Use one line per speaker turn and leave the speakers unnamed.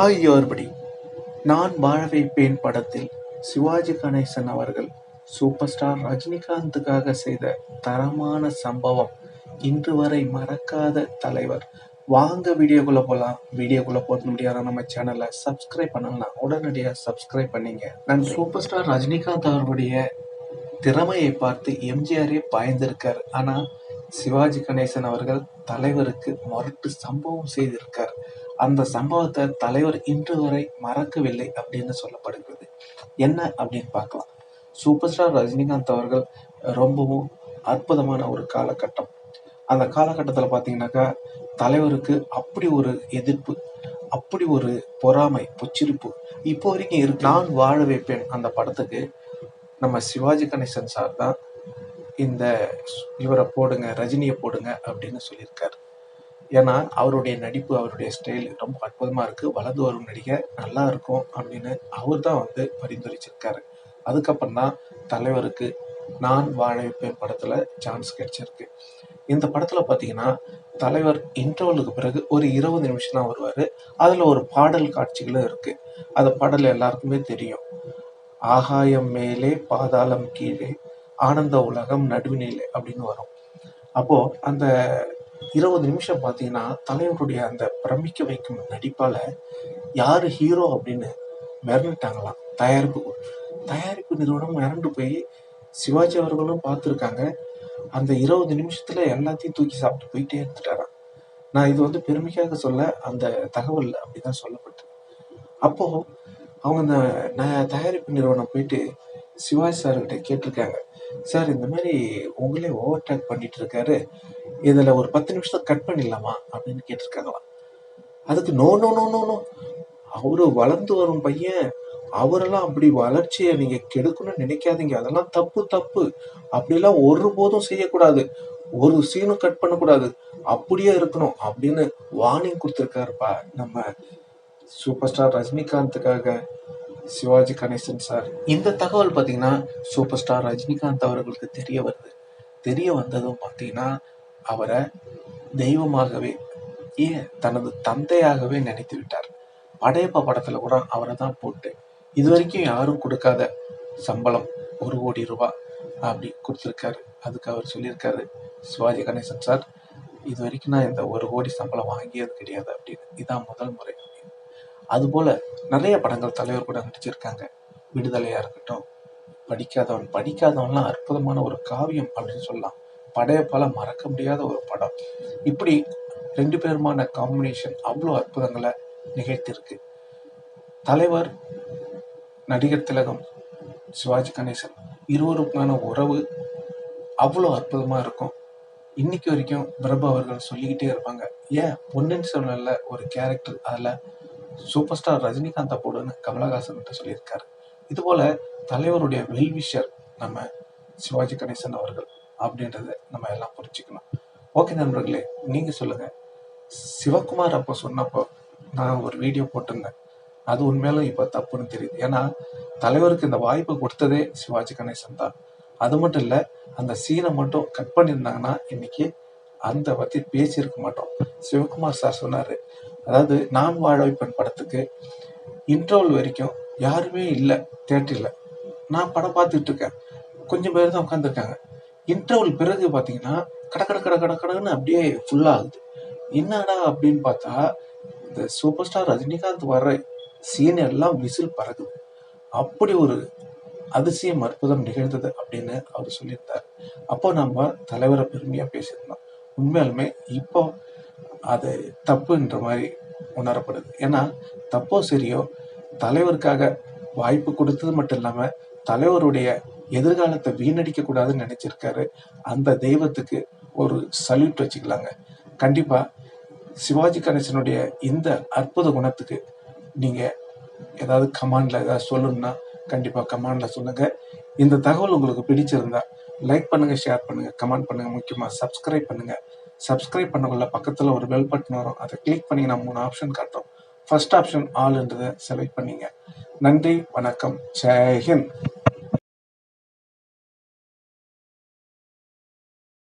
Hi நான் வாழ வைப்பேன் படத்தில் சிவாஜி கணேசன் அவர்கள் சூப்பர் ஸ்டார் ரஜினிகாந்துக்காக செய்த தரமான சம்பவம். இன்று வரை மறக்காத தலைவர். வாங்க வீடியோக்குள்ளே போகலாம் வீடியோக்குள்ளே போக முடியாத நம்ம சேனலை சப்ஸ்கிரைப் பண்ணலாம் உடனடியாக சப்ஸ்கிரைப் பண்ணிங்க. நான் சூப்பர் ஸ்டார் ரஜினிகாந்த் அவருடைய திறமையை பார்த்து எம்ஜிஆரே பயந்திருக்கார். ஆனால் சிவாஜி கணேசன் அவர்கள் தலைவருக்கு மறுட்டு சம்பவம் செய்திருக்கார். அந்த சம்பவத்தை தலைவர் இன்று வரை மறக்கவில்லை அப்படின்னு சொல்லப்படுகிறது. என்ன அப்படின்னு பார்க்கலாம். சூப்பர் ஸ்டார் ரஜினிகாந்த் அவர்கள் ரொம்பவும் அற்புதமான ஒரு காலகட்டம். அந்த காலகட்டத்தில் பார்த்தீங்கன்னாக்கா தலைவருக்கு அப்படி ஒரு எதிர்ப்பு அப்படி ஒரு பொறாமை பொச்சிருப்பு இப்போ வரைக்கும் இருக்கு. நான் வாழ வைப்பேன் அந்த படத்துக்கு. நம்ம சிவாஜி கணேசன் சார் தான் இந்த இவரை போடுங்க ரஜினியை போடுங்க அப்படின்னு சொல்லியிருக்காரு. ஏன்னா அவருடைய நடிப்பு அவருடைய ஸ்டைல் ரொம்ப அற்புதமாக இருக்குது வளர்ந்து வரும் நடிகர் நல்லா இருக்கும் அப்படின்னு அவர் தான் வந்து பரிந்துரைச்சிருக்காரு. அதுக்கப்புறம் தான் தலைவருக்கு நான் வாழ வைப்பேன் சான்ஸ் கிடைச்சிருக்கு. இந்த படத்தில் பார்த்தீங்கன்னா தலைவர் இன்டர்வலுக்கு பிறகு ஒரு இருபது நிமிஷம் தான் வருவார். அதில் ஒரு பாடல் காட்சிகளும் இருக்குது அந்த பாடல் எல்லாருக்குமே தெரியும். ஆகாயம் மேலே பாதாளம் கீழே ஆனந்த உலகம் நடுவினிலே அப்படின்னு வரும். அப்போது அந்த இருபது நிமிஷம் பார்த்தீங்கன்னா தலைவருடைய அந்த பிரமிக்க வைக்கும் நடிப்பால யாரு ஹீரோ அப்படின்னு மிரண்டுட்டாங்களாம். தயாரிப்பு தயாரிப்பு நிறுவனம் மிரண்டு போய் சிவாஜி அவர்களும் பார்த்துருக்காங்க. அந்த இருபது நிமிஷத்துல எல்லாத்தையும் தூக்கி சாப்பிட்டு போயிட்டே இருந்துட்டாராம். நான் இது வந்து பெருமைக்காக சொல்ல அந்த தகவல் அப்படிதான் சொல்லப்பட்டு அப்போ அவங்க அந்த ந- தயாரிப்பு நிறுவனம் போயிட்டு சிவாஜி சார்கிட்ட கேட்டிருக்காங்க. சார் இந்த மாதிரி உங்களே ஓவர் டேக் பண்ணிட்டு இருக்காரு. இதில் ஒரு பத்து நிமிஷத்தை கட் பண்ணிடலாமா அப்படின்னு கேட்டிருக்காங்களாம் அதுக்கு no no no no no அவரு வளர்ந்து வரும் பையன் அவரெல்லாம் அப்படி வளர்ச்சியை நீங்க கெடுக்கணும்னு நினைக்காதீங்க. அதெல்லாம் தப்பு தப்பு. அப்படிலாம் ஒருபோதும் செய்யக்கூடாது. ஒரு சீனும் கட் பண்ணக்கூடாது. அப்படியே இருக்கணும் அப்படின்னு வார்னிங் கொடுத்துருக்காருப்பா நம்ம சூப்பர் ஸ்டார் ரஜினிகாந்துக்காக சிவாஜி கணேசன் சார் இந்த தகவல் பார்த்தீங்கன்னா சூப்பர் ஸ்டார் ரஜினிகாந்த் அவர்களுக்கு தெரிய வருது. தெரிய வந்ததும் பார்த்தீங்கன்னா அவரை தெய்வமாகவே ஏன் தனது தந்தையாகவே நினைத்து விட்டார்? படையப்பா படத்துல கூட அவரை தான் போட்டு இது வரைக்கும் யாரும் கொடுக்காத சம்பளம் ஒரு கோடி ரூபாய் அப்படி கொடுத்துருக்காரு. அதுக்கு அவர் சொல்லியிருக்காரு சிவாஜி கணேசன் சார் இது வரைக்கும் நான் இந்த ஒரு கோடி சம்பளம் வாங்கியது கிடையாது அப்படின்னு. இதான் முதல் முறை. அப்படின்னு. அதுபோல நிறைய படங்கள் தலைவர் கூட நடிச்சிருக்காங்க. விடுதலையா இருக்கட்டும் படிக்காதவன். படிக்காதவன்லாம் அற்புதமான ஒரு காவியம் அப்படின்னு சொல்லலாம். படையப்பால மறக்க முடியாத ஒரு படம். இப்படி ரெண்டு பேருமான காம்பினேஷன் அவ்வளோ அற்புதங்களை நிகழ்த்தியிருக்கு. தலைவர் நடிகர் திலகம் சிவாஜி கணேசன் இருவருக்கான உறவு அவ்வளோ அற்புதமாக இருக்கும். இன்னைக்கு வரைக்கும் பிரபு அவர்கள் சொல்லிக்கிட்டே இருப்பாங்க ஏன் பொன்னின் செல்வன்ல ஒரு கேரக்டர் அதில் சூப்பர் ஸ்டார் ரஜினிகாந்த போடுன்னு கமலஹாசன் கிட்ட சொல்லியிருக்காரு. இதுபோல் தலைவருடைய வெல்விஷர் நம்ம சிவாஜி கணேசன் அவர்கள் அப்படின்றத நம்ம எல்லாம் புரிஞ்சுக்கணும். ஓகே நண்பர்களே நீங்கள் சொல்லுங்கள் சிவகுமார் அப்போ சொன்னப்போ நான் ஒரு வீடியோ போட்டிருந்தேன். அது உண்மையிலும் இப்போ தப்புன்னு தெரியுது. ஏன்னா தலைவருக்கு இந்த வாய்ப்பு கொடுத்ததே சிவாஜி கணேசன் தான். அது மட்டும் இல்லை அந்த சீனை மட்டும் கட் பண்ணியிருந்தாங்கன்னா இன்னைக்கு அந்த பற்றி பேசியிருக்க மாட்டோம். சிவகுமார் சார் சொன்னார் அதாவது நான் வாழ வைப்பேன் படத்துக்கு இன்டர்வல் வரைக்கும் யாருமே இல்லை தேட்டரில் நான் படம் பார்த்துட்டு இருக்கேன். கொஞ்சம் பேர் தான் உட்காந்துருக்காங்க இன்டர்வல் பிறகு பார்த்தீங்கன்னா கட கட கட கட கடன்னு அப்படியே ஃபுல்லாகுது என்னடா அப்படின்னு பார்த்தா இந்த சூப்பர் ஸ்டார் ரஜினிகாந்த் வர்ற சீன் எல்லாம் விசில் பறக்குது. அப்படி ஒரு அதிசயம் அற்புதம் நிகழ்ந்தது அப்படின்னு அவர் சொல்லியிருந்தார். அப்போ நம்ம தலைவரை பெருமையா பேசியிருந்தோம். உண்மையாலுமே இப்போ அது தப்புன்ற மாதிரி உணரப்படுது. ஏன்னா தப்போ சரியோ தலைவருக்காக வாய்ப்பு கொடுத்தது மட்டும் இல்லாமல் தலைவருடைய எதிர்காலத்தை வீணடிக்க கூடாதுன்னு நினைச்சிருக்காரு. அந்த தெய்வத்துக்கு ஒரு சல்யூட் வச்சுக்கலாங்க. கண்டிப்பா சிவாஜி கணேசனுடைய இந்த அற்புத குணத்துக்கு நீங்க ஏதாவது கமாண்ட்ல ஏதாவது சொல்லணும்னா கண்டிப்பா கமாண்ட்ல சொல்லுங்க. இந்த தகவல் உங்களுக்கு பிடிச்சிருந்தா லைக் பண்ணுங்க ஷேர் பண்ணுங்க கமெண்ட் பண்ணுங்க முக்கியமா சப்ஸ்கிரைப் பண்ணுங்க. சப்ஸ்கிரைப் பண்ணக்குள்ள பக்கத்துல ஒரு பெல் பட்டன் வரும். அதை கிளிக் பண்ணீங்கன்னா மூணு ஆப்ஷன் காட்டும் ஃபர்ஸ்ட் ஆப்ஷன் ஆல்ன்றதை செலக்ட் பண்ணிங்க. நன்றி வணக்கம் ஜெய்ஹிந்த்